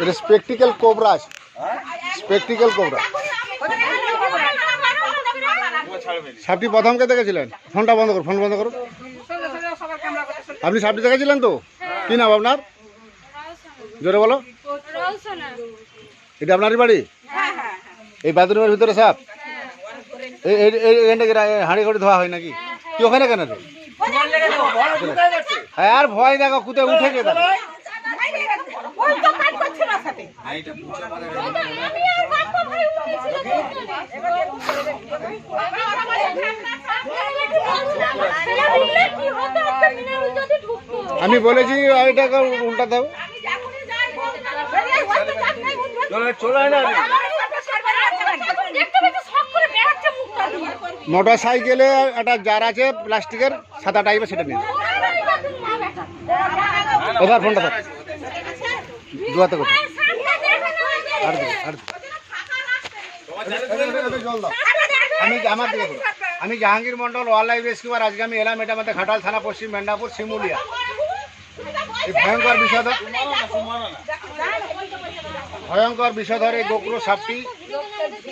এটা spectacled cobra আছে। হ্যাঁ? স্পেকটিক্যাল কোবরা সাপটি প্রথমকে দেখেছিলেন? ফোনটা বন্ধ করুন ফোন বন্ধ করুন আপনি সাপটি দেখেছিলেন তো? কি নাম আপনার? জোরে বলো। এটা আপনারই বাড়ি? এই বাথরুমের ভিতরে সাপ? হাঁড়ি ঘড়ি ধোয়া হয় নাকি? কি ওখানে কেন রে? হ্যাঁ আর ভয় দেখো কুতে উঠে গে দেখো আমি আর কাকু ভাই উঠেছিল কি হতো একটা মিনার যদি ঢুকতো আমি বলেছি এটাকে উল্টা দাও। না মোটর সাইকেলে একটা জার আছে প্লাস্টিকের সাদা টাইপের সেটা নিন এবার ফোনটা দুয়াতে আর আমি আমার দিকে আমি Jahangir Mondal wildlife rescuer আজকে আমি এলাম, এটা আমাদের ঘাটাল থানা, পশ্চিম মেদিনীপুর, শিমুলিয়া। এই ভয়ঙ্কর বিষধর ভয়ঙ্কর বিষধর এই গোকুলো সাপটি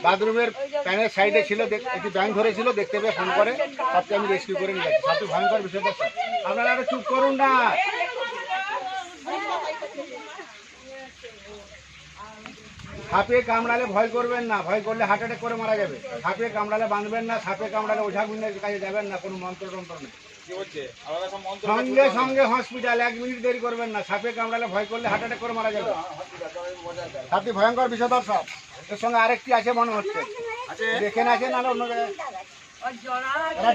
বাথরুমের প্যানের সাইডে ছিল একটি ব্যাংক ধরেছিল, দেখতে পেয়ে ফোন করে। সাপকে আমি রেস্কিউ করে নিয়ে যাচ্ছি। সাপটি ভয়ঙ্কর বিষধর। আপনারা একটু চুপ করুন না। সাপে কামড়ালে ভয় করবেন না ভয় করলে হার্ট অ্যাটাক করে মারা যাবে। সাপে কামড়ালে বাঁধবেন না সাপে কামড়ালে ওঝা গুন্ডের কাছে যাবেন না কোনো মন্ত্র টন্ত্র নেই। সঙ্গে সঙ্গে হসপিটাল এক মিনিট দেরি করবেন না সাপে কামড়ালে ভয় করলে হার্ট অ্যাটাক করে মারা যাবে। সাপটি ভয়ঙ্কর বিষধর সাপ এর সঙ্গে আরেকটি আছে মনে হচ্ছে। দেখে আছে নাহলে অন্য জায়গায়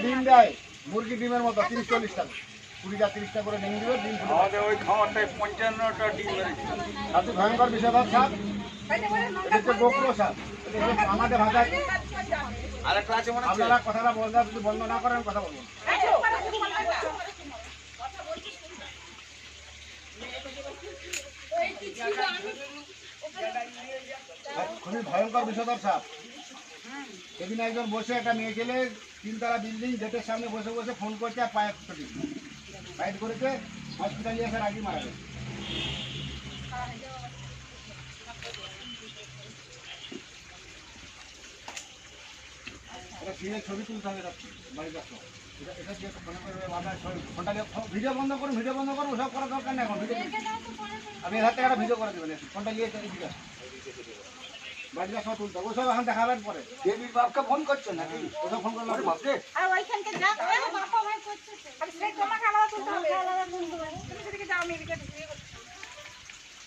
ডিম দেয় মুরগি ডিমের মতো তিরিশ চল্লিশ টাকা কুড়িটা তিরিশটা করে ডিম দিবে ডিম আমাদের ওই খাওয়ারটায় পঞ্চান্নটা ডিম সাপটি ভয়ঙ্কর বিষধর সাপ আমাদের ভাষায় আরেকটা আছে মনে আপনারা কথাটা বলতে যদি বন্ধ না করেন কথা বলব। খুবই ভয়ঙ্কর বিষধর সাপ সেদিন একজন বসে একটা মেয়ে ছেলে তিনতলা বিল্ডিং গেটের সামনে বসে বসে ফোন করছে আর পায়ে ছুটি ফাইট করেছে হসপিটালে আসার আগে মারা গেছে। এটা ছবি তুলতে হবে রাত্রে, বাড়িতে এটা এটা দিয়ে ফোনে করে ছবি- ফোনটা ভিডিও বন্ধ করুন ভিডিও বন্ধ করুন ওসব করার দরকার নেই এখন ভিডিও আপনি থেকে একটা ভিডিও করে দেবেন। ফোনটা নিয়ে এদিকে আসুন। সব তুলতে হবে ওসব এখন দেখাবেন পরে। দেবীর বাপকে ফোন করছ নাকি? ওসব ফোন করলে বাপকে আর ওইখানকে যা বাবা ভাই করছে আর সেই তোমাকে আলাদা তুলতে হবে। আলাদা তুলতে হবে তুমি সেদিকে যাও আমি এদিকে ঢুকে গেছি। হ্যাঁ, চলো, আপনি এদিক করে আসুন। এদিক করে আসুন।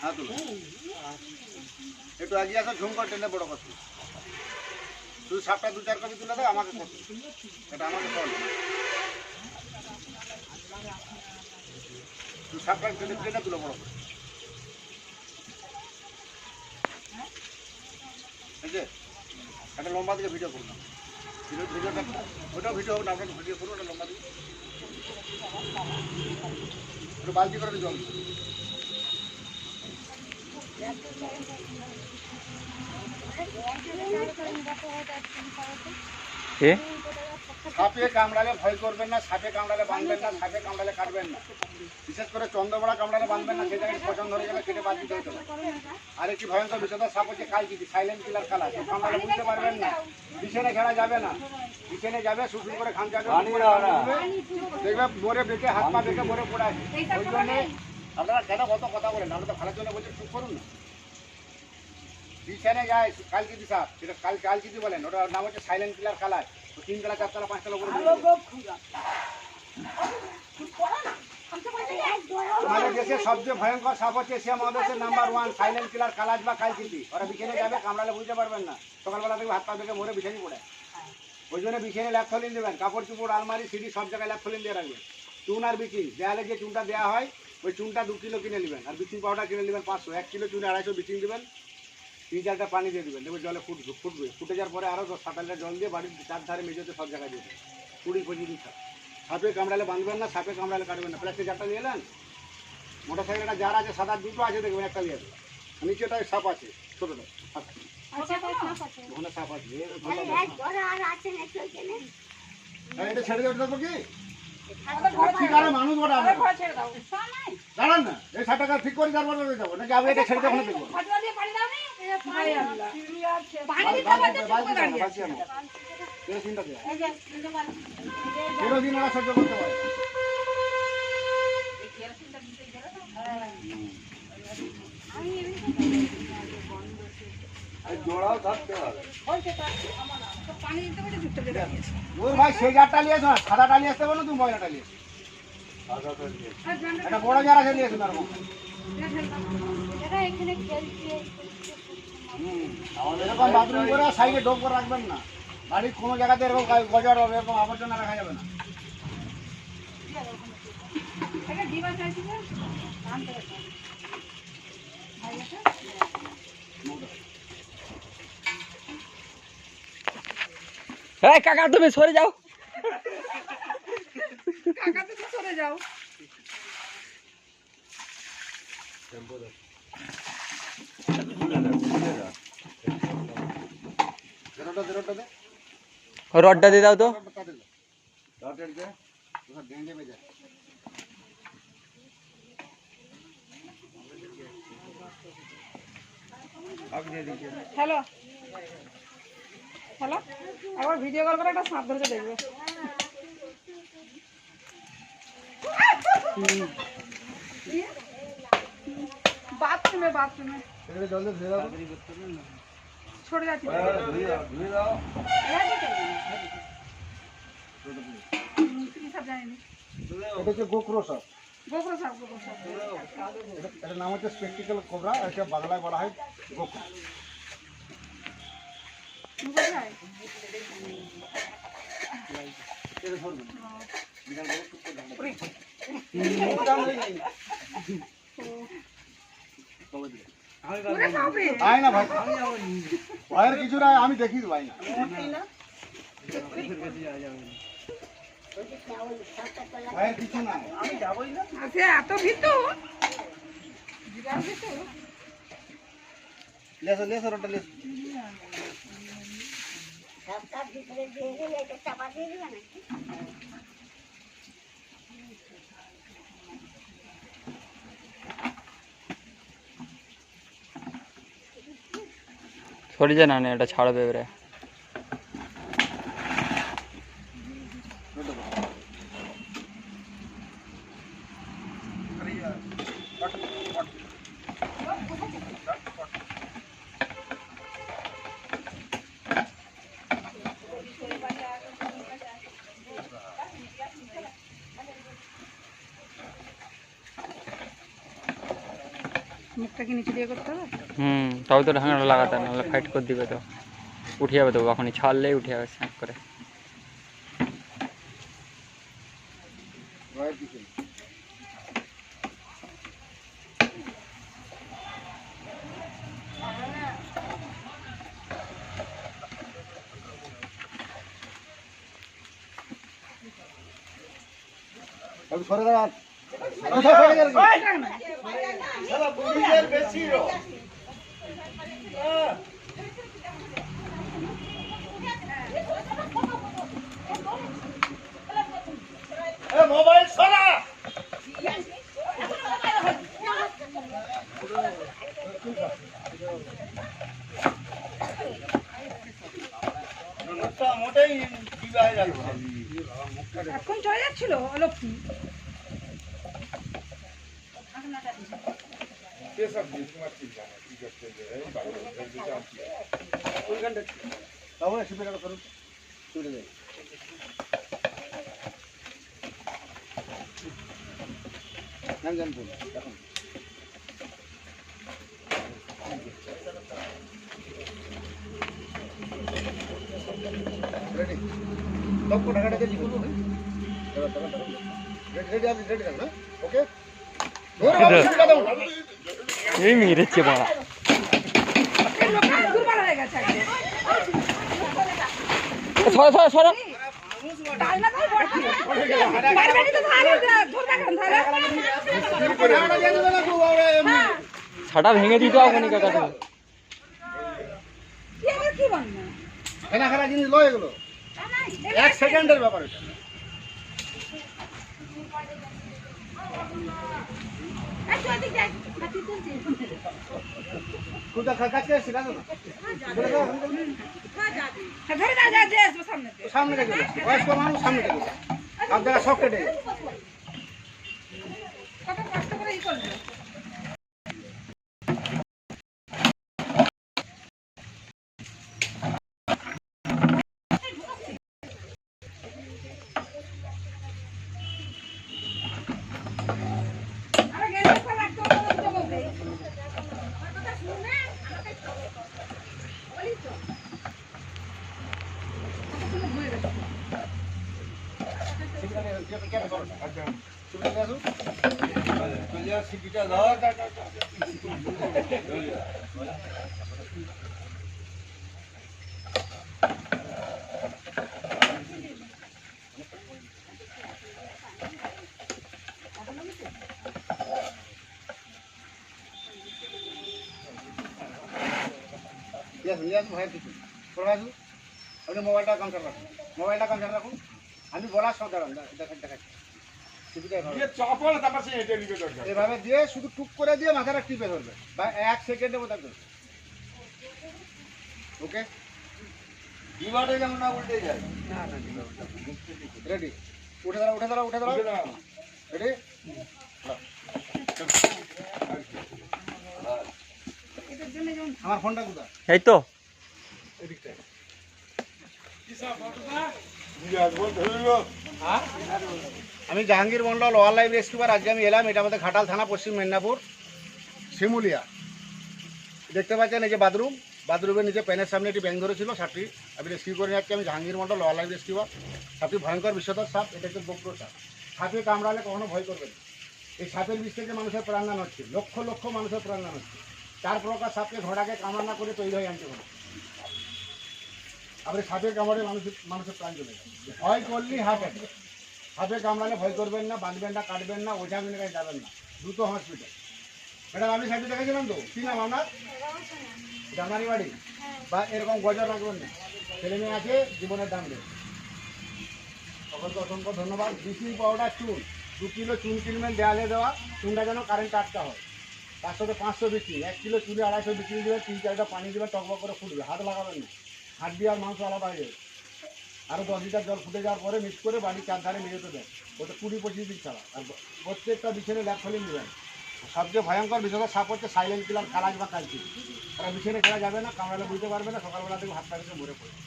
হ্যাঁ তুলো। একটু এগিয়ে আসো ঝুম করে টেনে বড় কথা শুধু সাপটা দু চার কপি তুলে দাও, আমাকে এটা আমাকে সল তুই সাপটা টেনে টেনে তুলো বড় করে এই যে, একটা লম্বা দিকে ভিডিও করুন ভিডিও ভিডিওটা ওটাও ভিডিও হবে না আপনাকে ভিডিও করুন, ওটা লম্বা দিকে। একটু বালতি করে জল দিন। সাপে কামড়ালে ভয় করবেন না সাপে কামড়ালে বাঁধবেন না সাপে কামড়ালে কাটবেন না। বিশেষ করে চন্দ্রবড়া কামড়ালে বাঁধবেন না সে জায়গায় পছন্দ হয়ে যাবে কেটে বাদ দিতে হতে আর একটি ভয়ঙ্কর বিষয় সাপ হচ্ছে কালকিটি সাইলেন্ট কিলার কালা সে কামড়ালে বুঝতে পারবেন না বিছানে খেলা যাবে না বিছানে যাবে শুশুর করে খান যাবে দেখবে মরে বেঁকে হাত পা বেঁকে মরে পড়ে আছে। ওই জন্য আপনারা কেন কত কথা বলেন? আমরা তো ভালোর জন্য বলছেন চুপ করুন না। বিছানে যায় কালকিটি সাপ সেটা কাল কালকিটি বলেন ওটার নাম হচ্ছে সাইলেন্ট কিলার কালার তো তিনতলা চারতলা পাঁচতলা করে আমাদের দেশের সবচেয়ে ভয়ঙ্কর সাপ হচ্ছে এশিয়া মহাদেশের নাম্বার ওয়ান সাইলেন্ট কিলার কালাজ বা কালকিটি ওরা বিছানে যাবে কামড়ালে বুঝতে পারবেন না। সকালবেলা থেকে হাত পা থেকে মরে বিছানি পড়ে। ওই জন্য বিছানে ল্যাপথলিন দেবেন। কাপড় চুপড় আলমারি সিঁড়ি সব জায়গায় ল্যাপথলিন দিয়ে রাখবেন। চুন আর বিচিং দেয়ালে যে চুনটা দেওয়া হয় ওই চুনটা দু কিলো কিনে নেবেন। আর বিচিং পাউডার কিনে নেবেন পাঁচশো। এক কিলো চুনে আড়াইশো বিচিং দেবেন। তিন চারটা পানি দিয়ে দেবেন। দেখবে জলে ফুটবে ফুটবে। ফুটে যাওয়ার পরে আরও দশ সাত জল দিয়ে বাড়ির চার ধারে মেঝেতে সব জায়গায় দিয়ে দেবেন। কুড়ি পঁচিশ দিন সাপ সাপে কামড়ালে বাঁধবেন না সাপে কামড়ালে কাটবেন না। প্লাস্টিক জারটা নিয়ে এলেন? মোটর সাইকেলটা যার আছে আট দুটো আছে দেখবেন একটা দিয়ে দেবেন। নিচেটায় সাপ আছে ছোটোটা। আচ্ছা সাপ আছে? এটা ছেড়ে দেবো দেবো কি? দাঁড়ান না এই টাকা ঠিক করে তারপরে যাব নাকি আমি এটা ছেড়ে ওখানে দেখব সহ্য করতে পারে। এই জোড়াও থাকতে হবে। ভাই সেই জারটা নিয়ে এসো না সাদাটা নিয়ে আসতে পারো তুমি ময়লাটা নিয়ে একটা বড় জার আছে নিয়ে এসো তার মধ্যে। এরা এখানে খেলছে আমাদের এরকম বাথরুম করে সাইডে ডোব করে রাখবেন না। বাড়ির কোনো জায়গাতে এরকম গজার হবে এরকম আবর্জনা রাখা যাবে না। একটা ডিবা চাইছি যে আনতে হবে এই কাকা তুমি সরে যাও। কাকা তুমি সরে যাও। জেরোটা জেরোটা দে রডটা দিয়ে দাও তো। রডটা দে ডটের দে। তোর ডেঙ্গে বেজা হ্যালো? হ্যালো একবার ভিডিও কল করে একটা সাপ ধরেছে দেখবে। বাথরুমে বাথরুমে। এবারে জল দিয়ে ধুয়ে দাও ছড়ে যাচ্ছে। হ্যাঁ, ধুয়ে দাও, ধুয়ে দাও। কি সাপ জানিনি এটা হচ্ছে গোক্রো সাপ গোবর সাপ। গোবর সাপ এটা- এটার নাম হচ্ছে স্পেকটিক্যাল কোবরা এটা বাংলায় বলা হয় গোক্রো বোঝায় এটা ধরবেন ওরে বাপরে আয় না ভাই ভয়ের কিছু নাই আমি দেখি ভাই না ভয়ের কিছু নাই সে এত ভীতু বিরাট ভীতু লেসো লেসো রোটা লেসো রাস্তার ভিতরে দিয়ে গেলে এটা যা না এটা ছাড়বে এবারে মুখটা কি নিচে দিয়ে করতে হবে? হুম তবে তো ঢাকনাটা লাগাতে নাহলে ফাইট করে দিবে তো। উঠে যাবে তো এখনই ছাড়লেই উঠে যাবে স্ন্যাপ করে। সরে দাঁড়ান। মোবাইল সরা মোটেই বিবাহে এখন চলে যাচ্ছিল লক্ষ্মী একটা করুন তুলে দেয় এখন রেডি রেডি রেডি আপনি রেডি না ওকে এই মেরেছে বাড়া সরো সরো সরো ছাটা ভেঙে দিতে হবে না কাকা তুমি এক সেকেন্ডের ব্যাপার সামনে দিয়ে। সামনে থেকে দাও। বয়স্ক মানুষ সামনে থেকে দাও। সব জায়গায় সব কেটে যায়। কত কষ্ট করে ই করবে আরে গেলে তো রাখতে হবে না তো বলবে আমার কথা শুনে আমাকে বলি তো কথা শুনে ভুলে গেছে তুমি চলে আসো। চলে যা সিটিটা দাও নিয়ে আসো, নিয়ে আসো, ভাই কিছু। করে আসো। আপনি আমি দেখাচ্ছি দেখাচ্ছি। সুবিধা হবে। এভাবে দিয়ে শুধু টুক করে দিয়ে মাথাটা টিপে ধরবে। বা এক সেকেন্ডের মধ্যে ধরবে ওকে না উল্টে যায়। রেডি উঠে দাঁড়া উঠে দাঁড়া উঠে দাঁড়া রেডি আমার ফোনটা কোথায়? এই তো। এদিকটায়। আমি জাহাঙ্গীর মন্ডল ওয়াইল্ড লাইফ রেস্কিউবার আজকে আমি এলাম, এটা আমাদের ঘাটাল থানা, পশ্চিম মেদিনীপুর, শিমুলিয়া। দেখতে পাচ্ছেন এই যে বাথরুম, বাথরুমের নিচে প্যানের সামনে একটি ব্যাং ধরেছিল সাপটি। আমি রেস্কিউ করে যাচ্ছি আমি জাহাঙ্গীর মন্ডল ওয়াইল্ড লাইফ রেস্কিউবার সাপটি ভয়ঙ্কর বিষধর সাপ, এটা একটু বক্র সাপ সাপে কামড়ালে কখনো ভয় করবেন না। এই সাপের বিষ থেকে মানুষের প্রাণদান হচ্ছে, লক্ষ লক্ষ মানুষের প্রাণদান হচ্ছে। চার প্রকার সাপকে ঘোড়াকে কামড়া না করে তৈরি হয় অ্যান্টিভোন এই সাপের কামড়ে মানুষের মানুষের প্রাণ চলে ভয় করলেই হার্ট অ্যাটাক সাপে কামড়ালে ভয় করবেন না, বাঁধবেন না, কাটবেন না, ওঝা মিলে কাছে যাবেন না। দ্রুত হসপিটাল ম্যাডাম আপনি সাইডে দেখেছিলাম তো? কি নাম আপনার? জামানি বাড়ি? বা এরকম গজা রাখবেন না। ছেলে মেয়ে আছে, জীবনের দাম দেবে সকলকে অসংখ্য ধন্যবাদ। ব্লিচিং পাউডার চুন। দু কিলো চুন কিনবেন দেয়ালে দেওয়া। চুনটা যেন কারেন্ট আটকা হয়। তার সাথে পাঁচশো বিক্রি। এক কিলো চুনে আড়াইশো বিক্রি দেবেন, তিন চারটা পানি দেবেন, টকবক করে ফুটবে। হাত লাগাবেন না। দিয়ে আর মাংস আলাদা হয়ে আরও দশ লিটার জল ফুটে যাওয়ার পরে মিক্স করে বাড়ির চার ধারে মেঝেতে দেন ওটা কুড়ি পঁচিশ দিন ছাড়া। আর প্রত্যেকটা বিছানে ল্যাপ ফেলে নেবেন সবচেয়ে ভয়ঙ্কর বিষয় সাপ হচ্ছে সাইলেন্ট কিলার কালাজ বা কালচি ওরা বিছানে খেলা যাবে না কামড়ালে বুঝতে পারবে না সকালবেলা থেকে হাত পাড়িতে মরে পড়বে।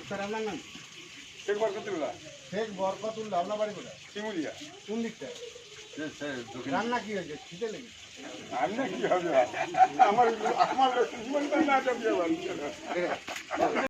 আপনার নাম? শেখ বরকতুল্লাহ। আপনার বাড়ি কোথায়? কোন দিকটা রান্না কি হয়েছে? খিদে লেগে রান্না কি হবে? আমার আমার জীবনটা না